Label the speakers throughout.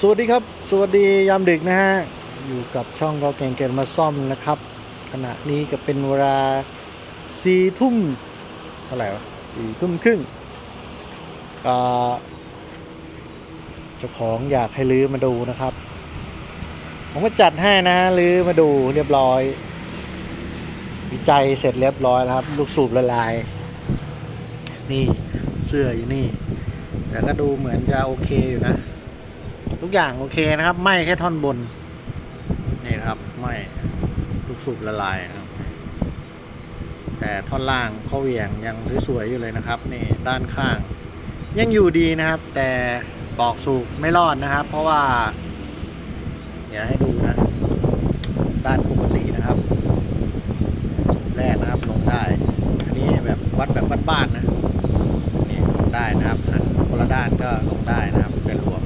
Speaker 1: สวัสดีครับ สวัสดียามดึกนะฮะ อยู่กับช่องก็เก่งเก่งมาซ่อมนะครับ ขณะนี้ก็เป็นเวลาสี่ทุ่มเท่าไหร่วะสี่ทุ่มครึ่งเจ้าของอยากให้ลื้อมาดูนะครับ ผมก็จัดให้นะฮะลื้อมาดูเรียบร้อย วิจัยเสร็จเรียบร้อยแล้วครับ ลูกสูบละลาย นี่เสื้ออยู่นี่ แต่ก็ดูเหมือนจะโอเคอยู่นะ ทุกอย่างโอเคนะครับไหมแค่ท่อนบน นี่นะครับไหมลูกสูบละลายนะครับ แต่ท่อนล่างเขาเหวี่ยงยังสวยๆอยู่เลยนะครับ นี่ด้านข้าง ยังอยู่ดีนะครับ แต่ปอกสูบไม่รอดนะครับ เพราะว่า เดี๋ยวให้ดูนะ ด้านปกตินะครับสูบแรกนะครับลงได้ อันนี้แบบวัดแบบบ้านๆนะนี่ลงได้นะครับหันคนละด้านก็ลงได้นะครับเป็นรวม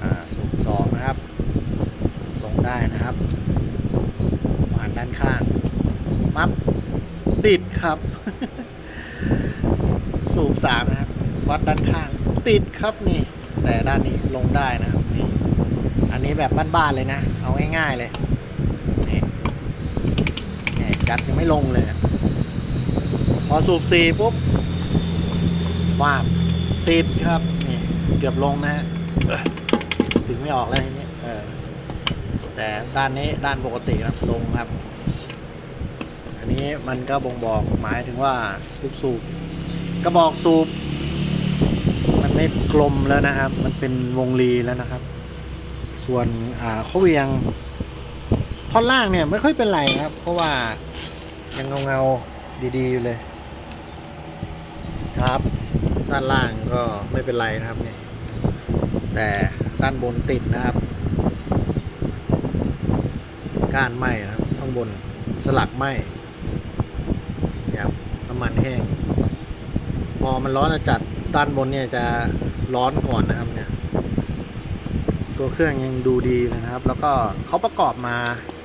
Speaker 1: อ่าสูบสองนะครับ ลงได้นะครับผ่าน ด้านข้าง มับติดครับ สูบสามนะครับ วัดด้านข้าง ติดครับนี่ แต่ด้านนี้ลงได้นะครับนี่อันนี้แบบบ้านๆเลยนะ เอาง่ายๆเลยนี่นี่ยัดยังไม่ลงเลยอะพอสูบสี่ปุ๊บว่าติดครับ นี่ เกือบลงนะฮะถึงไม่ออกแล้วทีนี้เออ แต่ด้านนี้ด้านปกติครับลงครับ อันนี้มันก็บ่งบอกหมายถึงว่าลูกสูบกระบอกสูบมันไม่กลมแล้วนะครับ มันเป็นวงรีแล้วนะครับ ส่วนอ่าเขาเวียงท่อนล่างเนี่ยไม่ค่อยเป็นไรครับ เพราะว่ายังเงาเงาๆดีๆอยู่เลย ครับ ด้านล่างก็ไม่เป็นไรนะครับเนี่ยแต่ด้านบนติดนะครับ ก้านไหมนะครับข้างบนสลักไหมครับน้ำมันแห้งพอมันร้อนจัดด้านบนเนี่ยจะร้อนก่อนนะครับเนี่ย ตัวเครื่องยังดูดีนะครับ แล้วก็เขาประกอบมา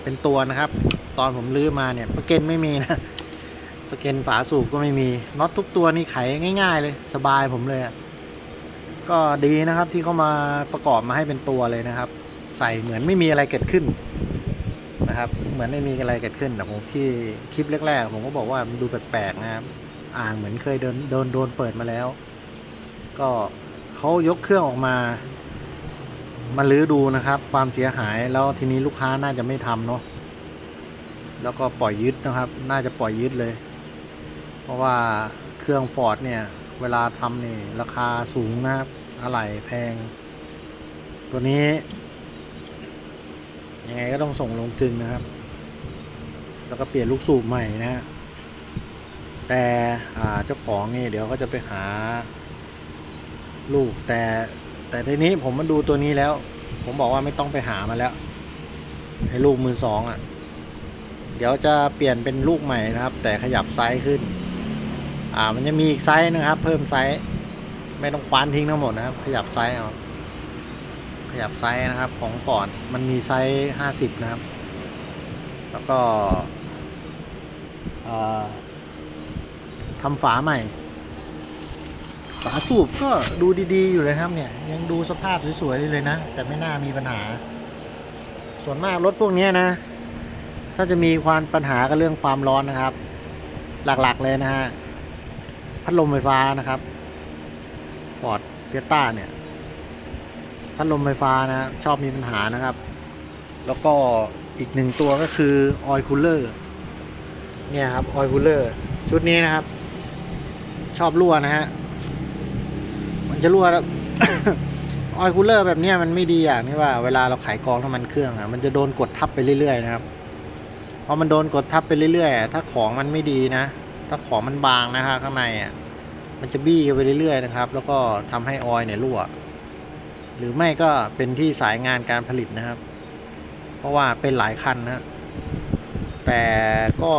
Speaker 1: เป็นตัวนะครับ ตอนผมลื้อมาเนี่ยประเก็นไม่มีนะประเก็นฝาสูบก็ไม่มีน็อตทุกตัวนี่ไขง่าย ๆ เลย สบายผมเลยก็ดีนะครับที่เขามาประกอบมาให้เป็นตัวเลยนะครับ ใส่เหมือนไม่มีอะไรเกิดขึ้น นะครับ เหมือนไม่มีอะไรเกิดขึ้นแต่ผมที่คลิปแรกๆผมก็บอกว่ามันดูแปลกๆนะครับอ่างเหมือนเคยโดนโดนโดนเปิดมาแล้ว ก็เขายกเครื่องออกมามาลื้อดูนะครับ ความเสียหายแล้วทีนี้ลูกค้าน่าจะไม่ทำเนาะแล้วก็ปล่อยยึดนะครับ น่าจะปล่อยยึดเลย เพราะว่าเครื่องฟอร์ดเนี่ย เวลาทำนี่ราคาสูงนะครับอะไหล่แพง ตัวนี้ ยังไงก็ต้องส่งลงกึงนะครับ แล้วก็เปลี่ยนลูกสูบใหม่นะฮะแต่อ่าเจ้าของนี่เดี๋ยวก็จะไปหาลูกแต่แต่ทีนี้ผมมาดูตัวนี้แล้ว ผมบอกว่าไม่ต้องไปหามาแล้วไอ้ลูกมือสองอะ เดี๋ยวจะเปลี่ยนเป็นลูกใหม่นะครับ แต่ขยับไซส์ขึ้น อ่ามันจะมีอีกไซส์นะครับ เพิ่มไซส์ไม่ต้องควานทิ้งทั้งหมดนะครับ ขยับไซส์เอา ขยับไซส์นะครับของฟอร์ดมันมีไซส์ห้าสิบนะครับ แล้วก็ทำฝาใหม่ ฝาสูบก็ดูดีๆอยู่เลยครับเนี่ย ยังดูสภาพสวยๆเลยนะ แต่ไม่น่ามีปัญหา ส่วนมากรถพวกนี้นะ ถ้าจะมีความปัญหากับเรื่องความร้อนนะครับ หลักๆเลยนะฮะพัดลมไฟฟ้านะครับฟอร์ดเฟียต้าเนี่ย พัดลมไฟฟ้านะชอบมีปัญหานะครับ แล้วก็อีกหนึ่งตัวก็คือออยคูลเลอร์เนี่ยครับออยคูลเลอร์ชุดนี้นะครับ ชอบรั่วนะฮะมันจะรั่วแล้วออยคูลเลอร์แบบนี้มันไม่ดีอย่างที่ว่าเวลาเราขายกองน้ำมันเครื่องอะมันจะโดนกดทับไปเรื่อยๆนะครับพอมันโดนกดทับไปเรื่อยๆ ถ้าของมันไม่ดีนะ ถ้าของมันบางนะฮะข้างในอะมันจะบี้ไปเรื่อยๆนะครับ แล้วก็ทำให้ออยล์เนี่ยรั่ว หรือไม่ก็เป็นที่สายงานการผลิตนะครับ เพราะว่าเป็นหลายคันนะแต่ก็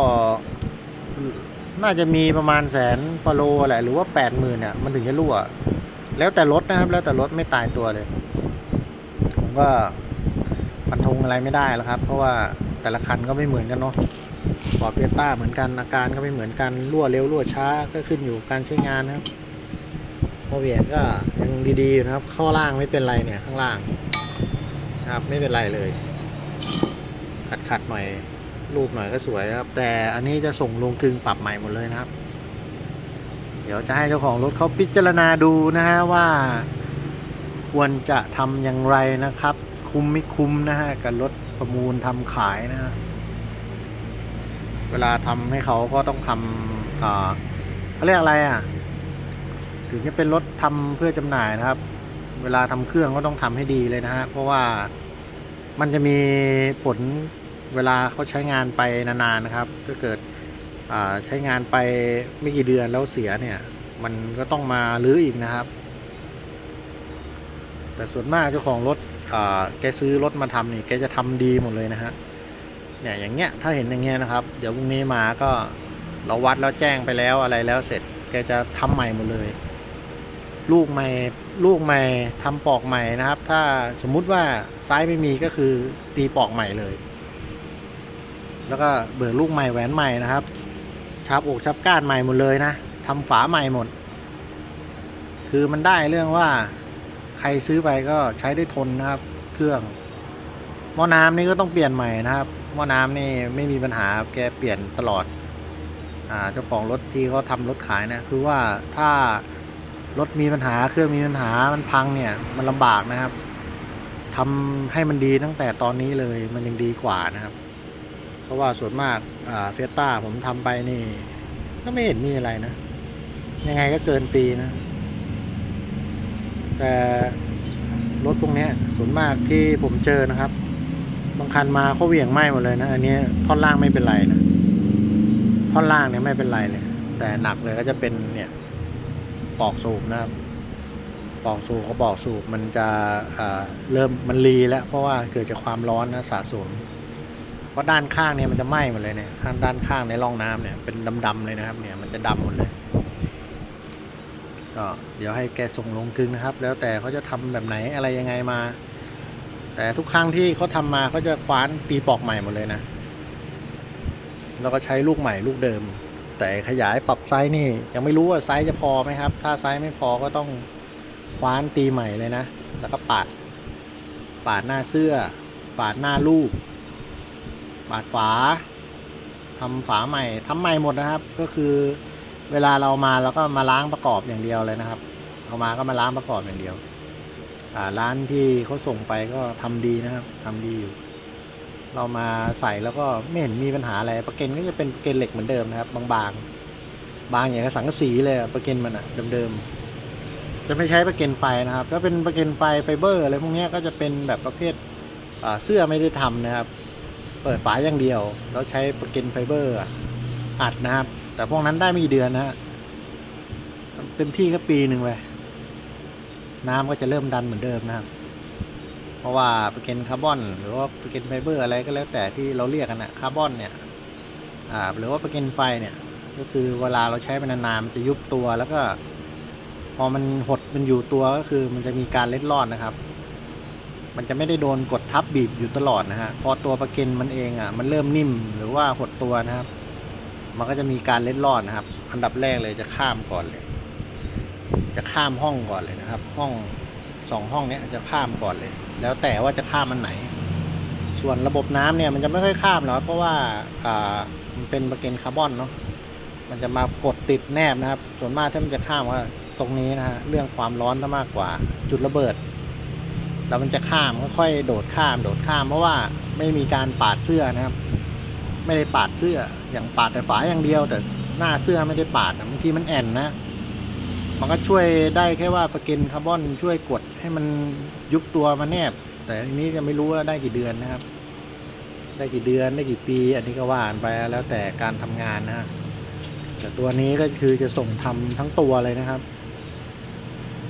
Speaker 1: น่าจะมีประมาณแสนฟโลแหละหรือว่าแปดหมื่นอะมันถึงจะรั่ว แล้วแต่รถนะครับ แล้วแต่รถไม่ตายตัวเลย ผมก็ฟันธงอะไรไม่ได้แล้วครับ เพราะว่าแต่ละคันก็ไม่เหมือนกันเนาะฟอดเฟียต้าเหมือนกันอาการก็ไม่เหมือนกันรั่วเร็วรั่วช้าก็ขึ้นอยู่การใช้งานนะครับผอเหวียงก็ ยังดีๆนะครับ ข้อล่างไม่เป็นไรเนี่ยข้างล่างนะครับไม่เป็นไรเลย ขัดขัดหน่อยรูปหน่อยก็สวยครับ แต่อันนี้จะส่งลงกึงปรับใหม่หมดเลยนะครับ เดี๋ยวจะให้เจ้าของรถเขาพิจารณาดูนะฮะว่า ควรจะทำอย่างไรนะครับ คุ้มไม่คุ้มนะฮะกับรถประมูลทำขายนะฮะเวลาทำให้เขาก็ต้องทำอ่าเขาเรียกอะไรอะ ถึงจะเป็นรถทำเพื่อจำหน่ายนะครับ เวลาทำเครื่องก็ต้องทำให้ดีเลยนะฮะเพราะว่ามันจะมีผลเวลาเขาใช้งานไปนานๆนะครับถ้าเกิดใช้งานไปไม่กี่เดือนแล้วเสียเนี่ย มันก็ต้องมาลื้ออีกนะครับ แต่ส่วนมากเจ้าของรถแกซื้อรถมาทำนี่แกจะทำดีหมดเลยนะฮะเนี่ยอย่างเงี้ยถ้าเห็นอย่างเงี้ยนะครับ เดี๋ยวพรุ่งนี้มาก็เราวัดแล้วแจ้งไปแล้วอะไรแล้วเสร็จแกจะทำใหม่หมดเลย ลูกใหม่ลูกใหม่ทำปอกใหม่นะครับ ถ้าสมมุติว่าไซส์ไม่มีก็คือตีปอกใหม่เลย แล้วก็เบิกลูกใหม่แหวนใหม่นะครับชับอกชับก้านใหม่หมดเลยนะทำฝาใหม่หมด คือมันได้เรื่องว่าใครซื้อไปก็ใช้ได้ทนนะครับ เครื่องหม้อน้ำนี่ก็ต้องเปลี่ยนใหม่นะครับหม้อน้ำนี่ไม่มีปัญหาแกเปลี่ยนตลอดอ่าเจ้าของรถที่เขาทำรถขายนะคือว่าถ้า รถมีปัญหาเครื่องมีปัญหามันพังเนี่ย มันลำบากนะครับทำให้มันดีตั้งแต่ตอนนี้เลยมันยังดีกว่านะครับ เพราะว่าส่วนมากเฟสต้าผมทำไปนี่ ก็ไม่เห็นมีอะไรนะ ยังไงก็เกินปีนะ แต่รถพวกนี้ส่วนมากที่ผมเจอนะครับบางคันมาเขาเหวี่ยงไหม้หมดเลยนะอันนี้ท่อนล่างไม่เป็นไรนะท่อนล่างเนี่ยไม่เป็นไรเลยแต่หนักเลยก็จะเป็นเนี่ย ปอกสูบนะครับ ปอกสูบเขาบอกสูบมันจะเริ่มมันรีแล้ว เพราะว่าเกิดจากความร้อนนะสะสมเพราะด้านข้างเนี่ยมันจะไหม้หมดเลยเนี่ยข้างด้านข้างในร่องน้ำเนี่ยเป็นดำๆเลยนะครับ เนี่ยมันจะดำหมดเลยก็เดี๋ยวให้แกส่งลงกึงนะครับ แล้วแต่เขาจะทำแบบไหนอะไรยังไงมา แต่ทุกครั้งที่เขาทำมาเขาจะคว้านตีปอกใหม่หมดเลยนะแล้วก็ใช้ลูกใหม่ลูกเดิม แต่ขยายปรับไซส์นี่ ยังไม่รู้ว่าไซส์จะพอไหมครับ ถ้าไซส์ไม่พอก็ต้องคว้านตีใหม่เลยนะ แล้วก็ปาด ปาดหน้าเสื้อ ปาดหน้าลูก ปาดฝาทำฝาใหม่ทำใหม่หมดนะครับ ก็คือเวลาเรามาเราก็มาล้างประกอบอย่างเดียวเลยนะครับ เอามาก็มาล้างประกอบอย่างเดียว ร้านที่เขาส่งไปก็ทำดีนะครับทำดีอยู่ เรามาใส่แล้วก็ไม่เห็นมีปัญหาอะไรประเก็นก็จะเป็นประเก็นเหล็กเหมือนเดิมนะครับ บางๆบางอย่างกับสังกะสีเลยประเก็นมันอะเดิมๆจะไม่ใช้ประเก็นไฟนะครับถ้าเป็นประเก็นไฟไฟเบอร์อะไรพวกนี้ก็จะเป็นแบบประเภทเสื้อไม่ได้ทำนะครับ เปิดฝาอย่างเดียว แล้วใช้ประเก็นไฟเบอร์อัดนะครับ แต่พวกนั้นได้ไม่กี่เดือนนะฮะเต็มที่ก็ปีหนึ่งเลยน้ำก็จะเริ่มดันเหมือนเดิมนะครับ ราะว่าประเก็นคาร์บอน หรือว่าประเก็นไฟเบอร์อะไรก็แล้วแต่ที่เราเรียกกันนะคาร์บอนเนี่ยอ่าหรือว่าประเก็นไฟเนี่ยก็คือเวลาเราใช้ไปนานๆมันจะยุบตัวแล้วก็ พอมันหดมันอยู่ตัวก็คือมันจะมีการเล็ดรอดนะครับ มันจะไม่ได้โดนกดทับบีบอยู่ตลอดนะฮะพอตัวประเก็นมันเองอะมันเริ่มนิ่มหรือว่าหดตัวนะครับ มันก็จะมีการเล็ดรอดนะครับ อันดับแรกเลยจะข้ามก่อนเลย จะข้ามห้องก่อนเลยนะครับ ห้องสองห้องเนี้ยจะข้ามก่อนเลย แล้วแต่ว่าจะข้ามมันไหน ส่วนระบบน้ำเนี่ยมันจะไม่ค่อยข้ามหรอกเพราะว่าอ่ามันเป็นประเก็นคาร์บอนเนาะมันจะมากดติดแนบนะครับ ส่วนมากถ้ามันจะข้ามว่าตรงนี้นะฮะเรื่องความร้อนจะมากกว่าจุดระเบิด แล้วมันจะข้ามค่อยๆโดดข้ามโดดข้าม เพราะว่าไม่มีการปาดเสื้อนะครับ ไม่ได้ปาดเสื้ออย่างปาดแต่ฝาอย่างเดียว แต่หน้าเสื้อไม่ได้ปาดบางทีมันแอนนะ มันก็ช่วยได้แค่ว่าประก็นคาร์บอนช่วยกดให้มันยุบตัวมาแนบ แต่อันนี้จะไม่รู้ว่าได้กี่เดือนนะครับ ได้กี่เดือนได้กี่ปี อันนี้ก็ว่านไปแล้วแต่การทำงานนะฮะแต่ตัวนี้ก็คือจะส่งทำทั้งตัวเลยนะครับ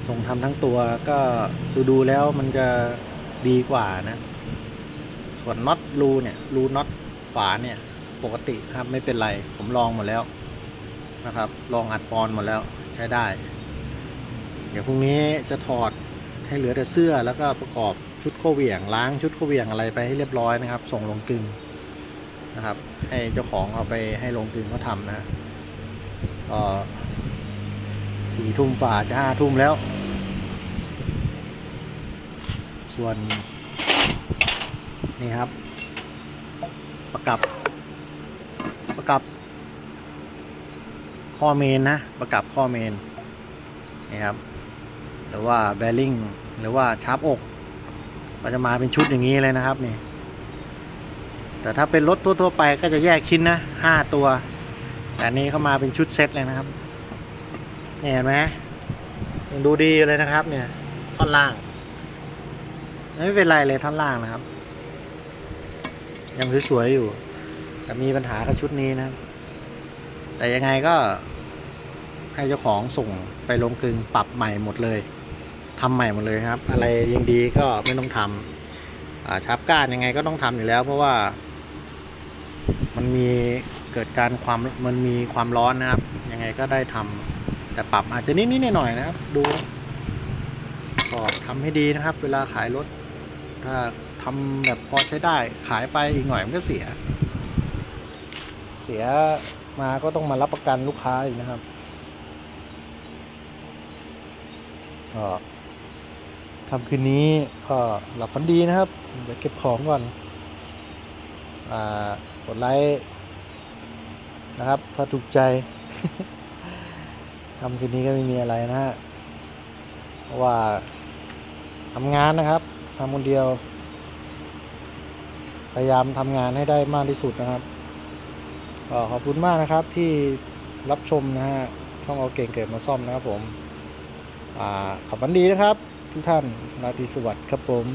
Speaker 1: ส่งทำทั้งตัวก็ดูดูแล้วมันจะดีกว่านะ ส่วนน็อตรูเนี่ยรูน็อตฝาเนี่ยปกติครับไม่เป็นไรผมลองหมดแล้วนะครับ ลองอัดปอนหมดแล้วใช้ได้ ดี๋ยวพรุ่งนี้จะถอดให้เหลือแต่เสื้อแล้วก็ประกอบชุดโคเหวี่ยงล้างชุดโคเหวี่ยงอะไรไปให้เรียบร้อยนะครับ ส่งลงกลึงนะครับ ให้เจ้าของเอาไปให้ลงกลึงเขาทำนะก็สี่ทุ่มฝ่าจะห้าทุ่มแล้ว ส่วนนี่ครับ ประกับ ประกับ ข้อเมนนะ ประกับข้อเมนนี่ครับ รือว่าแบริ่งหรือว่าชาร์ปอกก็จะมาเป็นชุดอย่างนี้เลยนะครับนี่แต่ถ้าเป็นรถทั่วๆไปก็จะแยกชิ้นนะห้าตัว แต่นี้เข้ามาเป็นชุดเซ็ตเลยนะครับเห็นไหมยังดูดีเลยนะครับ เนี่ยท่อนล่าง ไม่เป็นไรเลยท่อนล่างนะครับ ยังสวยๆอยู่ แต่มีปัญหากับชุดนี้นะ แต่ยังไงก็ให้เจ้าของส่งไปลงกลึงปรับใหม่หมดเลย ทำใหม่หมดเลยครับ อะไรยังดีก็ไม่ต้องทำอ่าชับก้านยังไงก็ต้องทำอยู่แล้ว เพราะว่า มันมีเกิดการความมันมีความร้อนนะครับ ยังไงก็ได้ทำแต่ปรับอาจจะนิดๆหน่อยๆนะครับ ดูก็ทำให้ดีนะครับ เวลาขายรถ ถ้าทำแบบพอใช้ได้ขายไปอีกหน่อยมันก็เสีย เสียมาก็ต้องมารับประกันลูกค้าอีกนะครับก็ ทำคืนนี้ก็หลับฝันดีนะครับ เดี๋ยวเก็บของก่อนอ่ากดไลค์นะครับ ถ้าถูกใจทำคืนนี้ก็ไม่มีอะไรนะฮะเพราะว่าทำงานนะครับทำคนเดียว พยายามทำงานให้ได้มากที่สุดนะครับก็ขอบคุณมากนะครับที่รับชมนะฮะช่องเอาเก่งเกิดมาซ่อมนะครับผม อ่าขอบคุณดีนะครับ ทุกท่านราตรีสวัสดิ์ครับผม